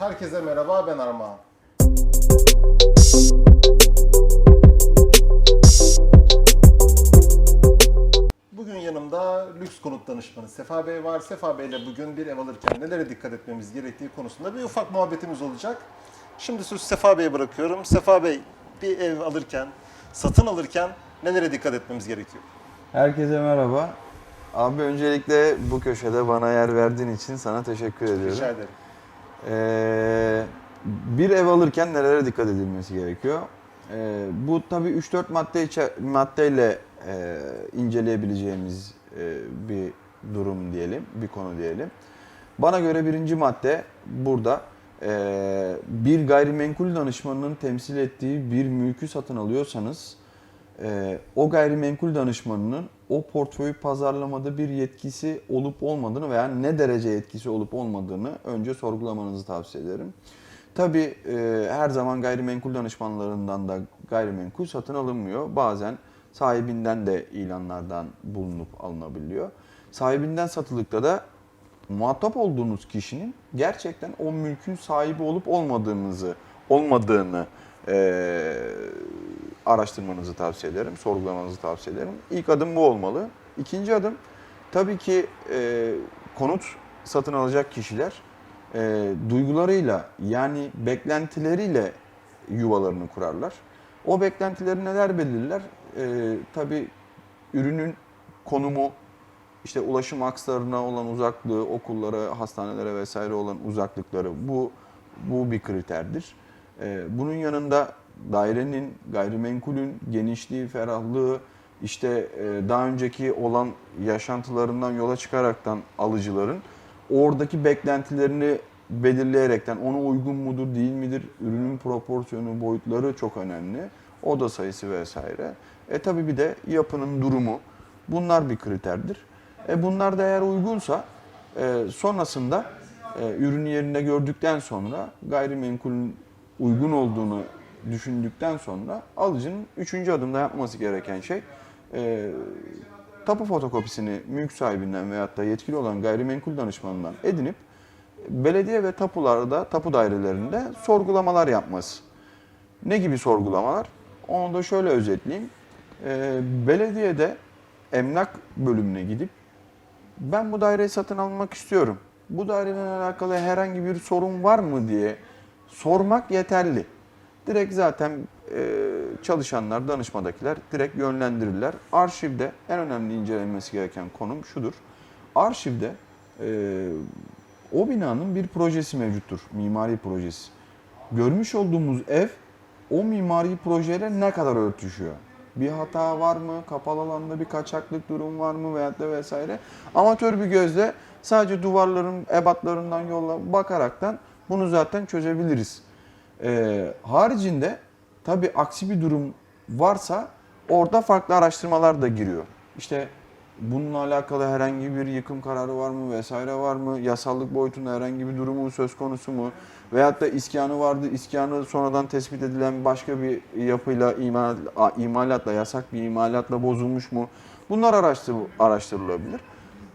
Herkese merhaba, ben Armağan. Bugün yanımda lüks konut danışmanı Sefa Bey var. Sefa Bey ile bugün bir ev alırken nelere dikkat etmemiz gerektiği konusunda bir ufak muhabbetimiz olacak. Şimdi sözü Sefa Bey'e bırakıyorum. Sefa Bey, bir ev alırken, satın alırken nelere dikkat etmemiz gerekiyor? Herkese merhaba. Abi öncelikle bu köşede bana yer verdiğin için sana teşekkür ediyorum. Rica ederim. Ee, bir ev alırken nelere dikkat edilmesi gerekiyor? Ee, bu tabii 3-4 madde maddeyle e, inceleyebileceğimiz e, bir durum diyelim, bir konu diyelim. Bana göre birinci madde burada e, bir gayrimenkul danışmanının temsil ettiği bir mülkü satın alıyorsanız e, o gayrimenkul danışmanının o portföyü pazarlamada bir yetkisi olup olmadığını veya ne derece yetkisi olup olmadığını önce sorgulamanızı tavsiye ederim. Tabi her zaman gayrimenkul danışmanlarından da gayrimenkul satın alınmıyor. Bazen sahibinden de ilanlardan bulunup alınabiliyor. Sahibinden satılıkta da muhatap olduğunuz kişinin gerçekten o mülkün sahibi olup olmadığınızı olmadığını eee, araştırmanızı tavsiye ederim, sorgulamanızı tavsiye ederim. İlk adım bu olmalı. İkinci adım tabii ki eee, konut satın alacak kişiler eee, duygularıyla yani beklentileriyle yuvalarını kurarlar. O beklentileri neler belirler? Eee tabii ürünün konumu, işte ulaşım akslarına olan uzaklığı, okullara, hastanelere vesaire olan uzaklıkları bu bu bir kriterdir. Ee, bunun yanında dairenin, gayrimenkulün genişliği, ferahlığı, işte e, daha önceki olan yaşantılarından yola çıkaraktan alıcıların oradaki beklentilerini belirleyerekten ona uygun mudur değil midir, ürünün proporsiyonu, boyutları çok önemli. Oda sayısı vesaire. E tabi bir de yapının durumu. Bunlar bir kriterdir. E bunlar da eğer uygunsa e, sonrasında e, ürünü yerinde gördükten sonra gayrimenkulün uygun olduğunu düşündükten sonra alıcının üçüncü adımda yapması gereken şey e, tapu fotokopisini mülk sahibinden veyahut da yetkili olan gayrimenkul danışmanından edinip belediye ve tapularda, tapu dairelerinde sorgulamalar yapması. Ne gibi sorgulamalar? Onu da şöyle özetleyeyim. Ee, belediyede emlak bölümüne gidip ben bu daireyi satın almak istiyorum. Bu daireyle alakalı herhangi bir sorun var mı diye sormak yeterli. Direkt zaten e, çalışanlar, danışmadakiler direkt yönlendirirler. Arşivde en önemli incelenmesi gereken konum şudur. Arşivde e, o binanın bir projesi mevcuttur, mimari projesi. Görmüş olduğumuz ev o mimari projeyle ne kadar örtüşüyor? Bir hata var mı? Kapalı alanda bir kaçaklık durum var mı? Veyahut da vesaire. Amatör bir gözle sadece duvarların ebatlarından yolla bakaraktan bunu zaten çözebiliriz. Ee, haricinde tabi aksi bir durum varsa orada farklı araştırmalar da giriyor. İşte bununla alakalı herhangi bir yıkım kararı var mı vesaire var mı? Yasallık boyutunda herhangi bir durumu söz konusu mu? Veyahut da iskanı vardı, iskanı sonradan tespit edilen başka bir yapıyla, imal, imalatla, yasak bir imalatla bozulmuş mu? Bunlar araştır, araştırılabilir.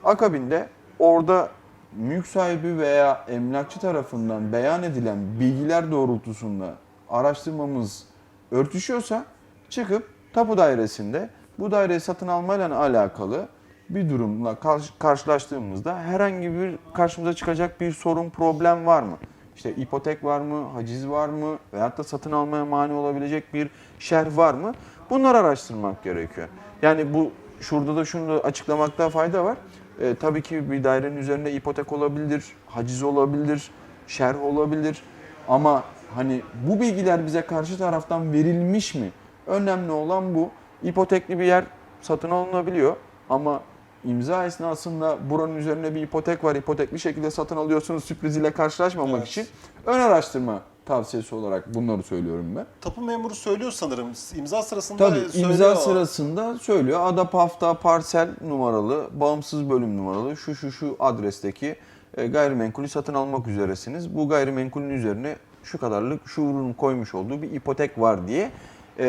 Akabinde orada mülk sahibi veya emlakçı tarafından beyan edilen bilgiler doğrultusunda araştırmamız örtüşüyorsa çıkıp tapu dairesinde bu daireyi satın almayla alakalı bir durumla karşı- karşılaştığımızda herhangi bir karşımıza çıkacak bir sorun, problem var mı? İşte ipotek var mı, haciz var mı veyahut da satın almaya mani olabilecek bir şerh var mı? Bunları araştırmak gerekiyor. Yani bu şurada da şunu da açıklamakta fayda var. Ee, tabii ki bir dairenin üzerinde ipotek olabilir, haciz olabilir, şerh olabilir. Ama hani bu bilgiler bize karşı taraftan verilmiş mi? Önemli olan bu. İpotekli bir yer satın alınabiliyor ama imza esnasında buranın üzerine bir ipotek var, ipotekli şekilde satın alıyorsunuz sürpriz ile karşılaşmamak Evet. için ön araştırma tavsiyesi olarak bunları söylüyorum ben. Tapu memuru söylüyor sanırım. İmza sırasında Tabii söylüyor. imza sırasında söylüyor. Ada hafta parsel numaralı, bağımsız bölüm numaralı şu şu şu adresteki e, gayrimenkulü satın almak üzeresiniz. Bu gayrimenkulün üzerine şu kadarlık şu ürün koymuş olduğu bir ipotek var diye e,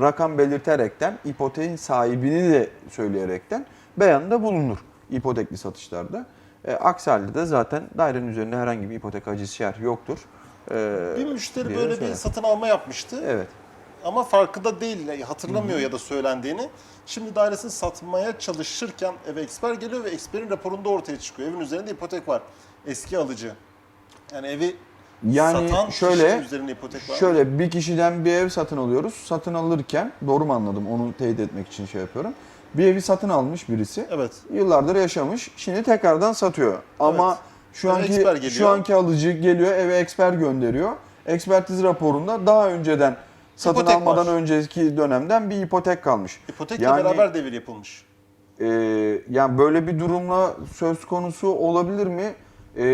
rakam belirterekten ipoteğin sahibini de söyleyerekten beyanda bulunur ipotekli satışlarda. E, aksi halde de zaten dairenin üzerinde herhangi bir ipotek acısı yer yoktur. E, Bir müşteri böyle bir satın alma yapmıştı. Evet. Ama farkında değil, hatırlamıyor ya da söylendiğini. Şimdi dairesini satmaya çalışırken eve eksper geliyor ve eksperin raporunda ortaya çıkıyor. Evin üzerinde ipotek var. Eski alıcı. Yani evi Yani satan şöyle üzerinde ipotek var. Şöyle bir kişiden bir ev satın alıyoruz. Satın alırken doğru mu anladım onu teyit etmek için şey yapıyorum. Bir evi satın almış birisi. Evet. Yıllardır yaşamış. Şimdi tekrardan satıyor. Ama Evet. Şu anki geliyor. şu anki alıcı geliyor eve eksper gönderiyor. Ekspertiz raporunda daha önceden satın İpotek almadan var. önceki dönemden bir ipotek kalmış. İpotekle Yani- beraber devir yapılmış. Ee, yani böyle bir durumla söz konusu olabilir mi? Ee,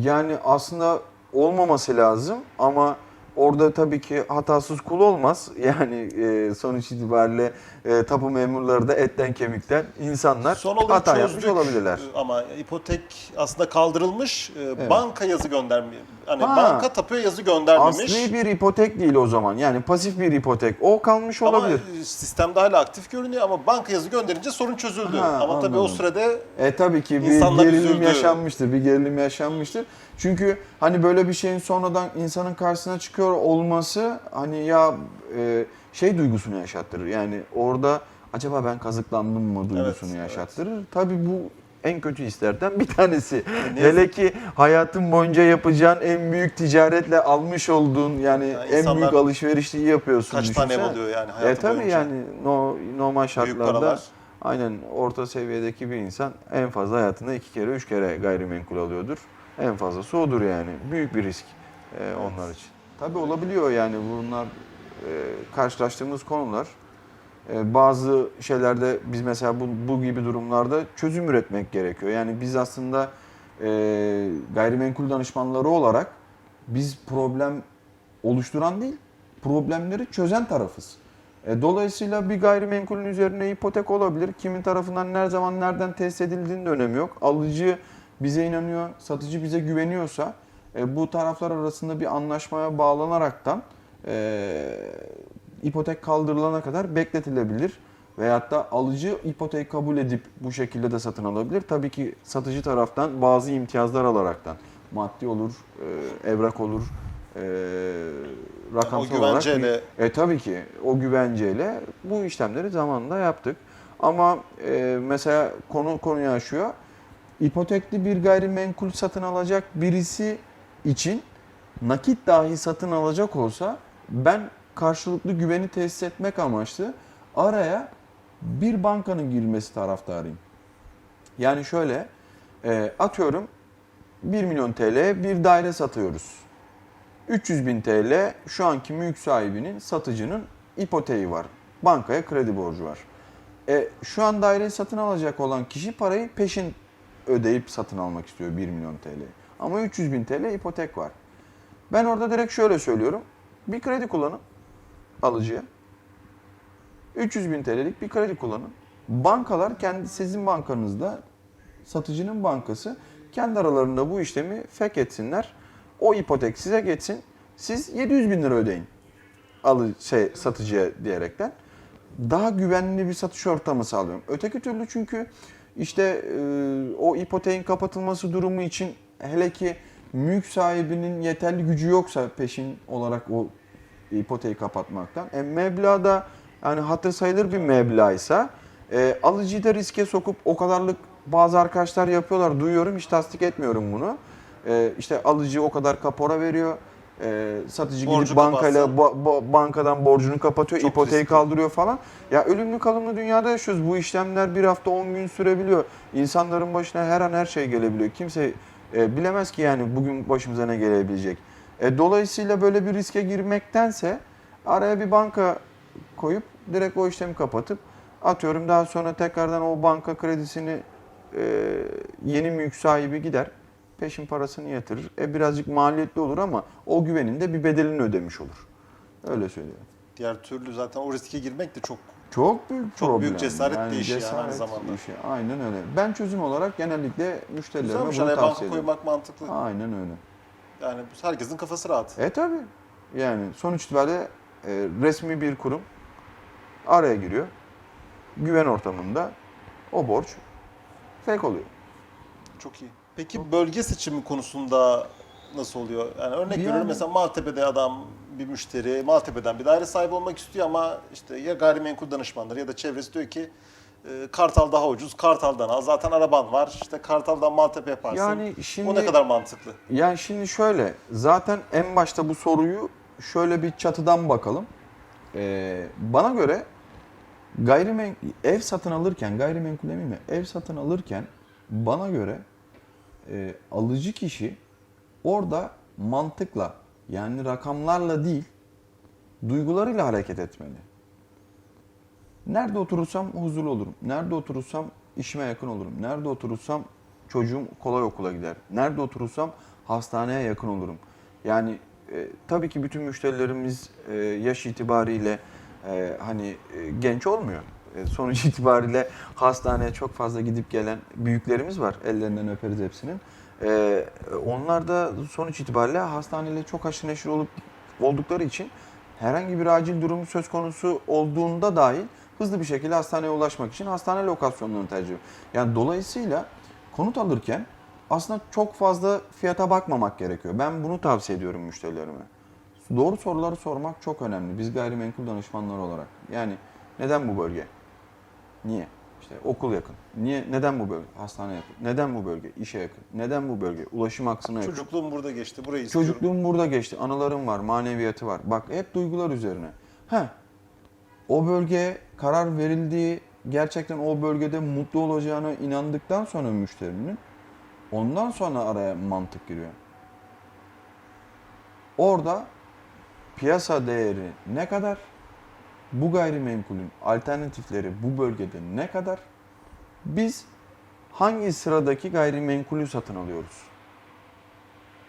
yani aslında olmaması lazım ama orada tabii ki hatasız kul olmaz. Yani e, sonuç itibariyle e, tapu memurları da etten kemikten insanlar Son hata çözdük yapmış olabilirler. Ee, Ama ipotek aslında kaldırılmış. Ee, Banka yazı göndermiyor. Hani Ha. banka tapuya yazı göndermemiş. Asli bir ipotek değil o zaman. Yani pasif bir ipotek. O kalmış olabilir. Ama e, sistemde hala aktif görünüyor ama banka yazı gönderince sorun çözüldü. Ha, ama tabii o anladım. sürede E tabii ki bir İnsanlar gerilim üzüldü. yaşanmıştır, bir gerilim yaşanmıştır. Çünkü hani böyle bir şeyin sonradan insanın karşısına çıkıyor olması hani ya e, şey duygusunu yaşattırır. Yani orada acaba ben kazıklandım mı duygusunu Evet, yaşattırır. Tabii bu en kötü hislerden bir tanesi. ne Hele ki hayatın boyunca yapacağın en büyük ticaretle almış olduğun yani Ya en büyük alışverişi yapıyorsun. kaç tane ev düşünsene. alıyor yani E hayatı tabii boyunca. yani no, normal şartlarda aynen orta seviyedeki bir insan en fazla hayatında iki kere üç kere gayrimenkul alıyordur. En fazlası odur yani. Büyük bir risk e, onlar için. Tabii olabiliyor yani bunlar e, karşılaştığımız konular. E, bazı şeylerde biz mesela bu, bu gibi durumlarda çözüm üretmek gerekiyor. Yani biz aslında e, gayrimenkul danışmanları olarak biz problem oluşturan değil, problemleri çözen tarafız. E, dolayısıyla bir gayrimenkulün üzerine ipotek olabilir. Kimin tarafından ne zaman nereden test edildiğinin de önemi yok. Alıcı bize inanıyor, satıcı bize güveniyorsa e, bu taraflar arasında bir anlaşmaya bağlanaraktan e, ipotek kaldırılana kadar bekletilebilir. Veyahut da alıcı ipoteği kabul edip bu şekilde de satın alabilir. Tabii ki satıcı taraftan bazı imtiyazlar alaraktan. Maddi olur, e, evrak olur, e, rakamsal O olarak. güvenceyle- bir- E tabii ki o güvenceyle bu işlemleri zamanında yaptık. Ama e, mesela konu konuyu aşıyor. İpotekli bir gayrimenkul satın alacak birisi için nakit dahi satın alacak olsa ben karşılıklı güveni tesis etmek amaçlı araya bir bankanın girmesi taraftarıyım. Yani şöyle e, atıyorum 1 milyon TL bir daire satıyoruz. 300 bin TL şu anki mülk sahibinin, satıcının ipoteği var. Bankaya kredi borcu var. E, şu an daireyi satın alacak olan kişi parayı peşin ödeyip satın almak istiyor 1 milyon TL. Ama 300 bin TL ipotek var. Ben orada direkt şöyle söylüyorum. Bir kredi kullanın alıcıya. 300 bin TL'lik bir kredi kullanın. Bankalar kendi sizin bankanızda satıcının bankası kendi aralarında bu işlemi fek etsinler. O ipotek size geçsin. Siz 700 bin lira ödeyin. Alı, şey, satıcıya diyerekten. Daha güvenli bir satış ortamı sağlıyorum. Öteki türlü çünkü işte e, o ipoteğin kapatılması durumu için hele ki mülk sahibinin yeterli gücü yoksa peşin olarak o ipoteği kapatmaktan. E, meblağ da yani hatır sayılır bir meblağ e, alıcıyı da riske sokup o kadarlık bazı arkadaşlar yapıyorlar. Duyuyorum hiç tasdik etmiyorum bunu. E, işte alıcı o kadar kapora veriyor. E, satıcı Borcu gidip bankayla ba- ba- bankadan borcunu kapatıyor, Çok ipoteği riskli. kaldırıyor falan. Ya ölümlü kalımlı dünyada yaşıyoruz. Bu işlemler bir hafta 10 gün sürebiliyor. İnsanların başına her an her şey gelebiliyor. Kimse e, bilemez ki yani bugün başımıza ne gelebilecek. E, dolayısıyla böyle bir riske girmektense araya bir banka koyup direkt o işlemi kapatıp atıyorum daha sonra tekrardan o banka kredisini e, yeni mülk sahibi gider peşin parasını yatırır. E birazcık maliyetli olur ama o güvenin de bir bedelini ödemiş olur. Öyle söylüyorum. Diğer türlü zaten o riske girmek de çok Çok büyük Çok problem. büyük cesaret de işi yani aynı zamanda. işi. Aynen öyle. Ben çözüm olarak genellikle müşterilerime güzelmiş. bunu tavsiye banka ediyorum. koymak mantıklı. Aynen öyle. Yani herkesin kafası rahat. E tabi. Yani sonuç itibariyle e, resmi bir kurum araya giriyor. Güven ortamında o borç fake oluyor. Çok iyi. Peki bölge seçimi konusunda nasıl oluyor? Yani örnek Yani- veriyorum mesela Maltepe'de adam bir müşteri Maltepe'den bir daire sahibi olmak istiyor ama işte ya gayrimenkul danışmanları ya da çevresi diyor ki e, Kartal daha ucuz, Kartal'dan al. Zaten araban var. İşte Kartal'dan Maltepe yaparsın. Yani şimdi O ne kadar mantıklı? Yani şimdi şöyle, zaten en başta bu soruyu şöyle bir çatıdan bakalım. Ee, bana göre gayrimenkul ev satın alırken, gayrimenkul emin mi? Ev satın alırken bana göre e, alıcı kişi orada mantıkla yani rakamlarla değil, duygularıyla hareket etmeli. Nerede oturursam huzurlu olurum. Nerede oturursam işime yakın olurum. Nerede oturursam çocuğum kolay okula gider. Nerede oturursam hastaneye yakın olurum. Yani e, tabii ki bütün müşterilerimiz e, yaş itibariyle e, hani e, genç olmuyor. E, sonuç itibariyle hastaneye çok fazla gidip gelen büyüklerimiz var. Ellerinden öperiz hepsinin. E, onlar da sonuç itibariyle hastaneyle çok haşır neşir olup oldukları için herhangi bir acil durum söz konusu olduğunda dahil hızlı bir şekilde hastaneye ulaşmak için hastane lokasyonlarını tercih ediyor. Yani dolayısıyla konut alırken aslında çok fazla fiyata bakmamak gerekiyor. Ben bunu tavsiye ediyorum müşterilerime. Doğru soruları sormak çok önemli. Biz gayrimenkul danışmanları olarak. Yani neden bu bölge? Niye? İşte okul yakın. Niye? Neden bu bölge? Hastane yakın. Neden bu bölge? İşe yakın. Neden bu bölge? Ulaşım aksına yakın. Çocukluğum burada geçti. Burayı istiyorum. Çocukluğum burada geçti. Anılarım var, maneviyatı var. Bak hep duygular üzerine. Heh. O bölgeye karar verildiği, gerçekten o bölgede mutlu olacağına inandıktan sonra müşterinin ondan sonra araya mantık giriyor. Orada piyasa değeri ne kadar? Bu gayrimenkulün alternatifleri bu bölgede ne kadar? Biz hangi sıradaki gayrimenkulü satın alıyoruz?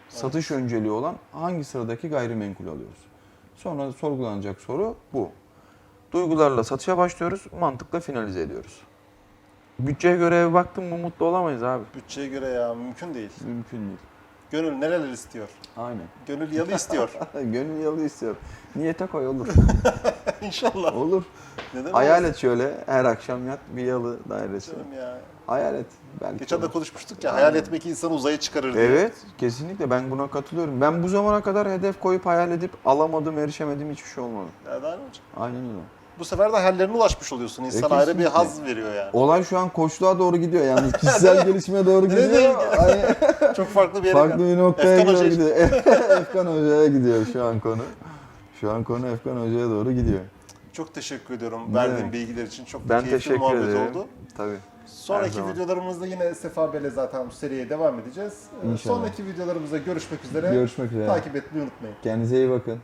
Satış önceliği olan hangi sıradaki gayrimenkul alıyoruz? Sonra sorgulanacak soru bu. Duygularla satışa başlıyoruz, mantıkla finalize ediyoruz. Bütçeye göre eve baktın mı mutlu olamayız abi. Bütçeye göre ya mümkün değil. Mümkün değil. Gönül nereler istiyor? Aynen. Gönül yalı istiyor. Gönül yalı istiyor. Niyete koy olur. İnşallah. olur. Neden Hayal et şöyle her akşam yat bir yalı dairesi. canım ya. Hayal et. Belki Geçen de olur. konuşmuştuk ya hayal etmek insanı uzaya çıkarır diye. Evet, kesinlikle ben buna katılıyorum. Ben bu zamana kadar hedef koyup hayal edip alamadım, erişemedim hiçbir şey olmadı. Ya daha ne olacak? Aynen öyle. Bu sefer de hayallerine ulaşmış oluyorsun. İnsan E, ayrı bir haz veriyor yani. Olay şu an koçluğa doğru gidiyor yani kişisel gelişime doğru gidiyor. Ay, Çok farklı bir yere farklı bir noktaya Efkan gidiyor. Efkan Hoca'ya gidiyor şu an konu. Şu an konu Efkan Hoca'ya doğru gidiyor. Çok teşekkür ediyorum verdiğin demek? bilgiler için. Çok Ben keyifli teşekkür muhabbet ederim. oldu. Tabii. Sonraki zaman. videolarımızda yine Sefa Bey'le zaten bu seriye devam edeceğiz. Ee, İnşallah. Sonraki videolarımızda görüşmek üzere. Görüşmek üzere. Takip etmeyi unutmayın. Kendinize iyi bakın.